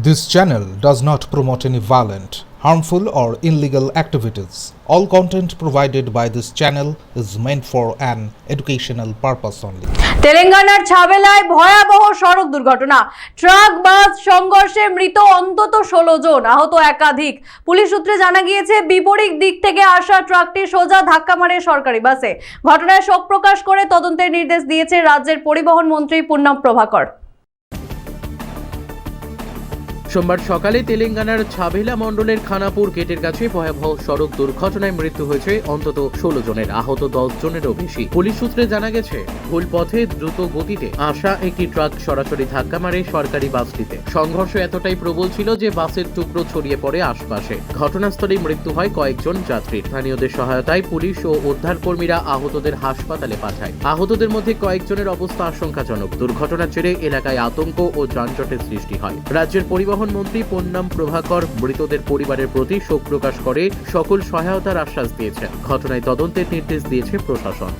This channel does not promote any violent, harmful, or illegal activities. All content provided by this channel is meant for an educational purpose only. তেলেঙ্গানার ছাবেলায় ভয়াবহ সড়ক দুর্ঘটনা truck bus সংঘর্ষে মৃত অন্তত ষোলো জন আহত একাধিক পুলিশ সূত্রে জানা গিয়েছে বিপরীত দিক থেকে আসা ট্রাকটি সোজা ধাক্কা মারে সরকারি বাসে ঘটনায় শোক প্রকাশ করে তদন্তের নির্দেশ দিয়েছে রাজ্যের পরিবহন মন্ত্রী পূর্ণম প্রভাকর সোমবার সকালে তেলেঙ্গানার ছাবেলা মণ্ডলের খানাপুর গেটের কাছে ভয়াবহ সড়ক দুর্ঘটনায় মৃত্যু হয়েছে অন্তত ষোলো জনের, আহত দশ জনেরও বেশি। পুলিশ সূত্রে জানা গেছে, ভুল পথে দ্রুত গতিতে আসা একটি ট্রাক সরাসরি ধাক্কা মারে সরকারি বাসটিতে। সংঘর্ষ এতটাই প্রবল ছিল যে বাসের টুকরো ছড়িয়ে পড়ে আশপাশে। ঘটনাস্থলে মৃত্যু হয় কয়েকজন যাত্রীর স্থানীয়দের সহায়তায় পুলিশ ও উদ্ধার কর্মীরা আহতদের হাসপাতালে পাঠায়। আহতদের মধ্যে কয়েকজনের অবস্থা আশঙ্কাজনক। দুর্ঘটনার জেরে এলাকায় আতঙ্ক ও যানজটের সৃষ্টি হয়। রাজ্যের পরিবহন মন্ত্রী পন্নাম প্রভাকর মৃতদের পরিবারের প্রতি শোক প্রকাশ করে সকল সহায়তার আশ্বাস দিয়েছেন। ঘটনায় তদন্তের নির্দেশ দিয়েছে প্রশাসন।